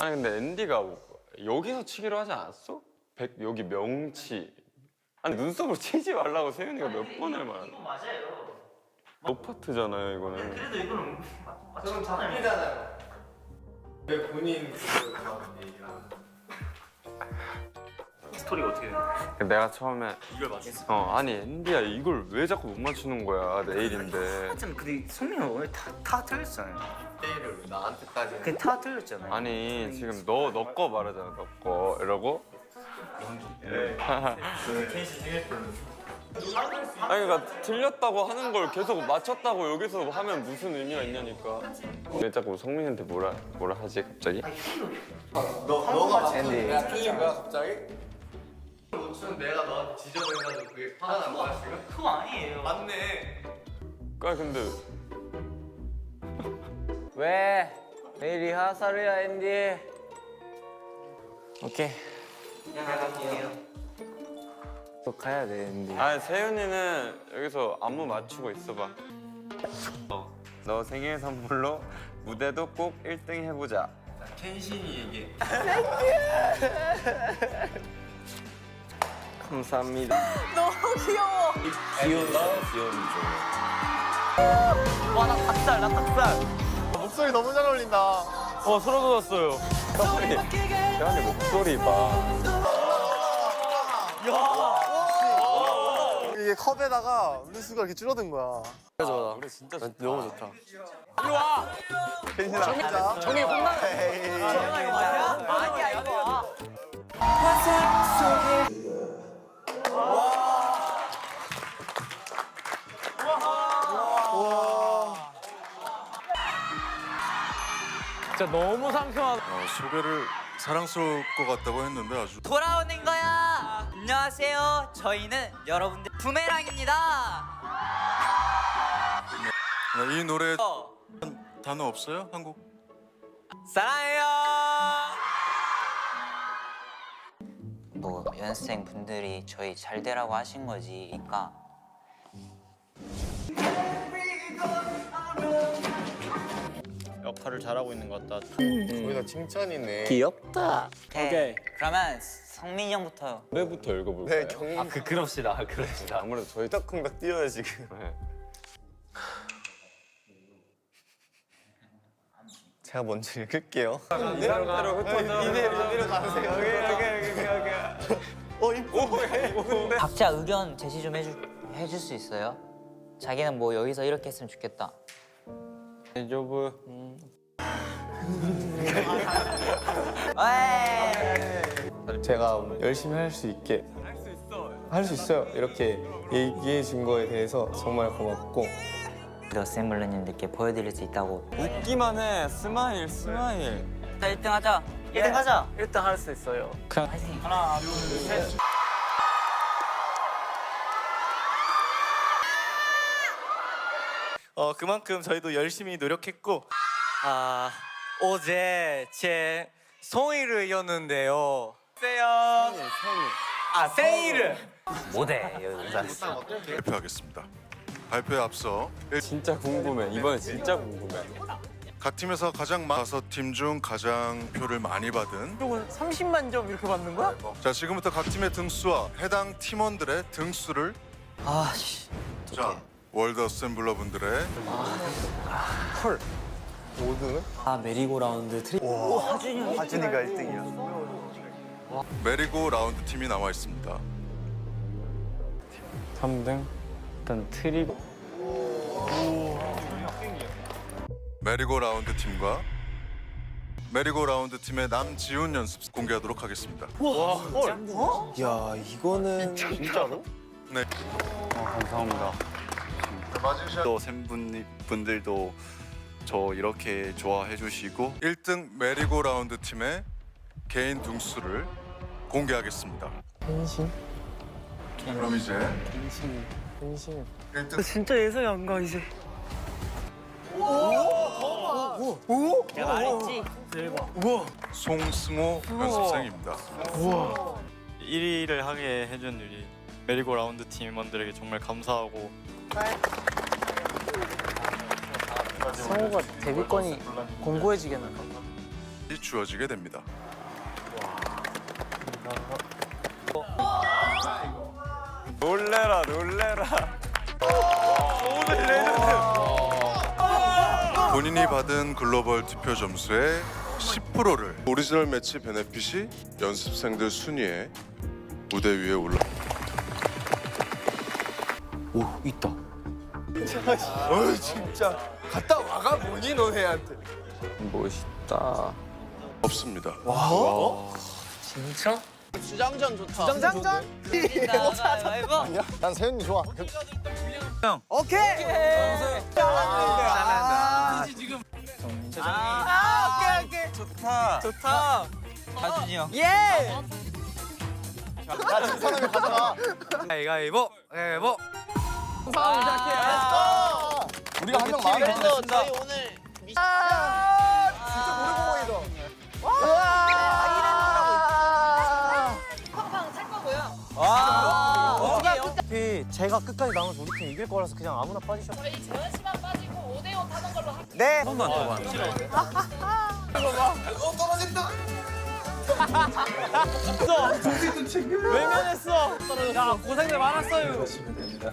아니 근데 앤디가 여기서 치기로 하지 않았어? 백 여기 명치. 아니 눈썹으로 치지 말라고 세윤이가 몇 번을 말. 이거 맞아요. 노파트잖아요 이거는. 그래도 이거는 그럼 잡히잖아요. 왜 본인 그거 저한테 얘기를 하는 거야? 스토리가 어떻게 돼요? 내가 처음에 이걸 맞췄어. 어 아니 앤디야 이걸 왜 자꾸 못 맞추는 거야 내일인데. 하여튼 근데 성민이 오늘 다, 다 틀렸잖아요. 때를 왜 나한테까지 그게 다 틀렸잖아요. 아니 지금 너 너 거 말하잖아 너 거 이러고. 케이스 때는 아니 그러니까 틀렸다고 하는 걸 계속 맞췄다고 여기서 하면 무슨 의미가 있냐니까. 왜 자꾸 성민이한테 뭐라 뭐라 하지 갑자기? 너 너가 맞췄는데 내가 틀린 거야 갑자기? 무슨 내가 너한테 지저분해가지고 그게 화가 난 거야 지금? 그거 아니에요. 맞네. 아 근데 왜? 내일 리하설이야 앤디 오케이 또 가야 돼 앤디 아 세윤이는 여기서 안무 맞추고 있어봐. 어, 너 생일 선물로 무대도 꼭 1등 해보자. 켄신이 얘기해. 감사합니다. 너무 귀여워. 귀여운 귀여운 와나 닭살 나 닭살. 목소리 너무 잘 어울린다. 어 소름 돋았어요. 세윤이 목소리 봐. 이게 컵에다가 음료수가 이렇게 줄어든 거야. 맞아. 우리 진짜 좋다. 너무 좋다. 진짜? 정이 혼나네 아니야 이거 진짜 너무 상큼하다 어, 소개를 사랑스러울 것 같다고 했는데 아주 돌아오는 거야. 안녕하세요. 저희는 여러분들 부메랑입니다. 네, 이 노래 어, 단어 없어요? 한국? 사랑해요. 뭐 연습생 분들이 저희 잘 되라고 하신 거지니까 역할을 잘하고 있는 것 같다 거의 다 칭찬이네. 귀엽다 오케이 그러면 성민이 형부터요 노래부터 읽어볼까요? 네 경. 그 그럽시다 그럽시다 아무래도 저희 콩닥 뛰어야 지금. 네. 제가 먼저 읽을게요. 이대로 흩어져. 이대로 이대로 가세요. 오케이 오케이 오케이 오케이. 어 이쁘. 각자 의견 제시 좀 해줄, 해줄 수 있어요? 자기는 뭐 여기서 이렇게 했으면 좋겠다 조브. 에이. 제가 열심히 할 수 있게 할 수 있어요. 이렇게 얘기해 준 거에 대해서 정말 고맙고 러셈블루님들께 보여드릴 수 있다고 웃기만 해. 스마일 스마일. 자 1등 하자 1등 하자. 1등 할 수 있어요 화이팅 하나, 둘, 셋. 어 그만큼 저희도 열심히 노력했고 아 어제 제 생일이었는데요 생일 아 생일을 못해 여기서 발표하겠습니다. 발표에 앞서 일- 진짜 궁금해. 이번에 진짜 궁금해. 각 팀에서 가장 많은 다섯 팀 중 가장 표를 많이 받은 이건 30만 점 이렇게 받는 거야? 자 지금부터 각 팀의 등수와 해당 팀원들의 등수를 아씨 자 월드 어셈블러 분들의 아 메리고라운드 트리 하준이가 1등이야. 메리고 라운드 팀이 남아 있습니다. 3등. 일단 트리. 메리고 라운드 팀과 메리고 라운드 팀의 남지훈 연습 공개하도록 하겠습니다. 야 이거는 네. 감사합니다. 또 팬분들도 저 이렇게 좋아해 주시고 1등 메리고 라운드 팀의 개인 등수를 공개하겠습니다. 펜싱 그럼 이제 펜싱 1등. 진짜 예상이 안 가 이제 내가 말했지. 송승호 연습생입니다. 1위를 하게 해준 우리 메리고 라운드 팀원들에게 정말 감사하고 성우가 데뷔권이 공고해지겠네. 이 주어지게 됩니다. 놀래라 놀래라. 본인이 받은 글로벌 투표 점수의 10%를 오리지널 매치 베네핏이 연습생들 순위에 무대 위에 올라. 어 진짜 갔다 와가 뭐니 너네한테. 멋있다. 없습니다. 주장전 좋다. 주장전? 난 세윤이 좋아. 좋다. 다준이 형. 사람이 가져가. 가위바위보 가위바위보 우리가 한 명 마음에 그래서 듭니다. 저희 오늘 미... 아, 진짜 아. 놀이공원이다. 와! 아, 팡팡 살 거고요. 아, 어차피 제가 끝까지 남아서 우리 팀 이길 거라서 그냥 아무나 빠지셨. 저희 재현 씨만 빠지고 5대5 타는 걸로 할게요. 네. 한 번만 더 봐. 이거 봐. 어 떨어진다. 없어. 정신 좀 챙겨. 외면했어. 야 고생들 많았어요. 그러시면 됩니다.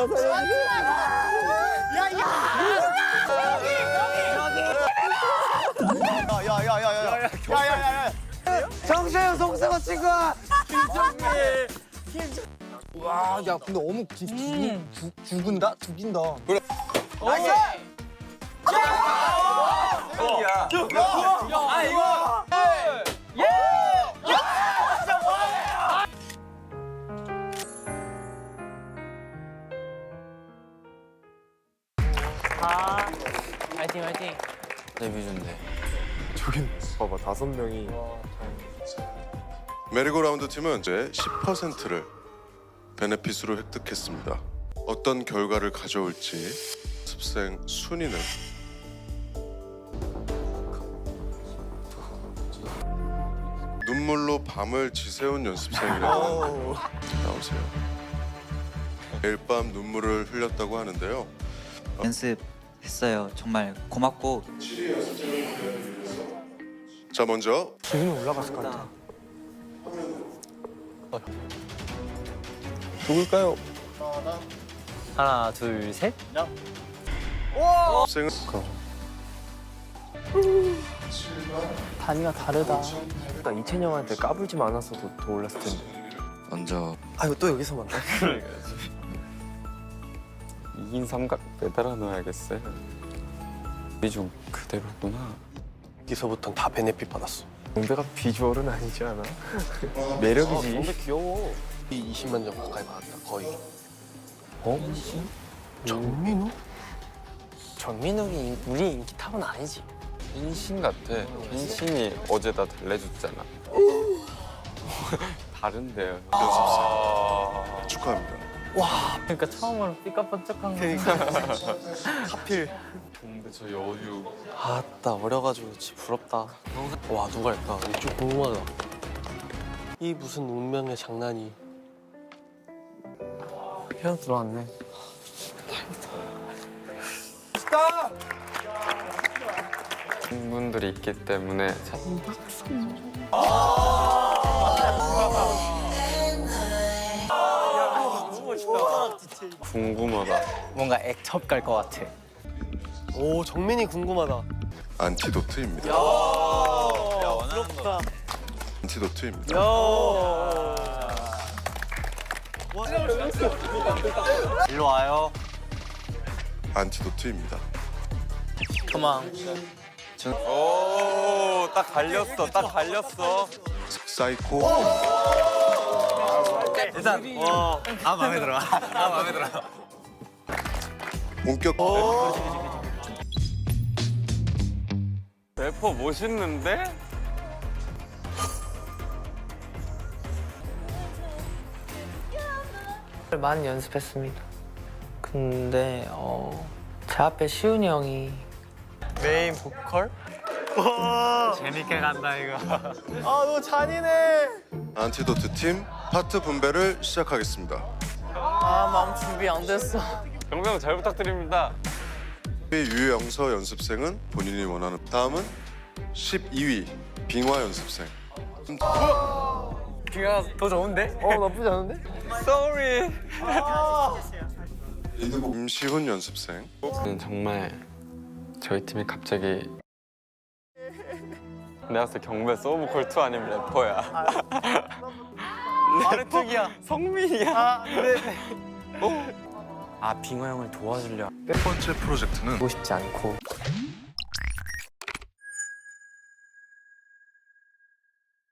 배부대. 야야야야 야야야야. 정세현 송승호 친구. 와, 야 근데 어묵 진짜 죽, 죽, 죽은다? 죽인다. 그래. 아 봐봐 다섯 명이. 메리고라운드 팀은 이제 10%를 베네핏으로 획득했습니다. 어떤 결과를 가져올지 습생 순위는 눈물로 밤을 지새운 연습생이라는 나오세요. 매일 밤 눈물을 흘렸다고 하는데요. 연습했어요. 정말 고맙고 자 먼저 기분이 올라갔을 것 같아. 누굴까요? 하나 둘 셋. 습생은 단위가 다르다. 그러니까 이찬 형한테 까불지 않았어도 더 올랐을 텐데. 먼저 아이고 또 여기서 만나. 이긴 삼각 매달아 놓아야겠어요. 이좀 그대로구나. 여기서부터는 다 베네핏 받았어. 공대가 비주얼은 아니지 않아? 매력이지. 공대 귀여워. 20만 점 가까이 받았다 거의. 어? 정민우? 정민욱이 우리 인기 탑은 아니지. 흰신 같아. 흰신이 어제 다 달래줬잖아. 다른데요. 연습생 축하합니다. 그러니까 처음으로 삐까뻔쩍한 거. 하필. 근데 저 여유. 아따 어려가지고 그렇지 부럽다. 와 누가일까? 좀 궁금하다. 이 무슨 운명의 장난이. 형 들어왔네. 분들이 있기 때문에 궁금하다. 뭔가 액첩 갈 것 같아. 오 정민이 궁금하다. 안티도트입니다. 부럽다. 안티도트입니다. 일로 와요 안티도트입니다. 그만. 오, 딱 갈렸어. 딱 갈렸어. 사이코 일단 아 마음에 들어. 아 마음에 들어. 본격 래퍼 멋있는데? 많이 연습했습니다. 근데 어, 제 앞에 시훈이 형이 메인 보컬? 재밌게 간다 이거. 아 너무 잔인해. 안티도트 팀 파트 분배를 시작하겠습니다. 아 마음 준비 안 됐어. 경병 잘 부탁드립니다. 유영서 연습생은 본인이 원하는 다음은 12위 빙화 연습생 귀가 더 좋은데? 어 나쁘지 않은데? Sorry. 임시훈 연습생 저는 정말 저희 팀이 갑자기 내가 봤을 때 경배 서브콜 2 아니면 래퍼야. 아래쪽이야. 성민이야. 아 네. 아 빙화 형을 도와주려. 첫 번째 프로젝트는 보고 싶지 않고